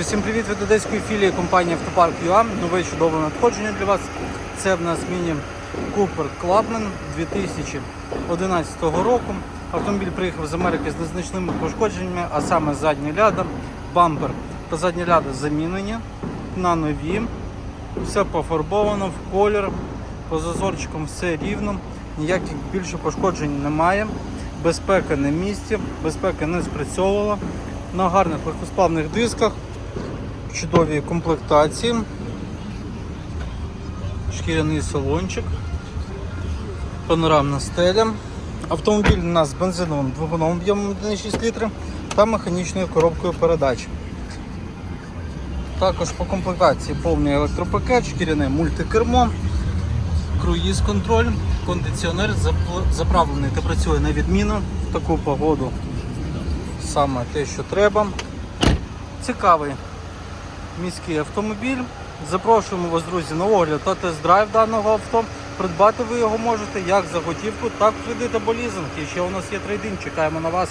Всім привіт від одеської філії компанії Автопарк ЮА. Нове чудове надходження для вас. Це в нас міні Cooper Clubman 2011 року. Автомобіль приїхав з Америки з незначними пошкодженнями, а саме задня ляда, бампер та задня ляда замінені на нові. Все пофарбовано в колір, по зазорчикам все рівно, ніяких більше пошкоджень немає. Безпека на місці, безпека не спрацьовувала. На гарних легкосплавних дисках, чудовій комплектації, шкіряний салончик, панорамна стеля. Автомобіль у нас з бензиновим двигуном об'ємом 1,6 літри та механічною коробкою передач. Також по комплектації повний електропакет, шкіряне мультикермо, круїз контроль, кондиціонер заправлений та працює на відміну в таку погоду. Саме те, що треба. Цікавий міський автомобіль. Запрошуємо вас, друзі, на огляд та тест-драйв даного авто. Придбати ви його можете як за готівку, так кредит або лізинг. І ще у нас є трейдинг. Чекаємо на вас.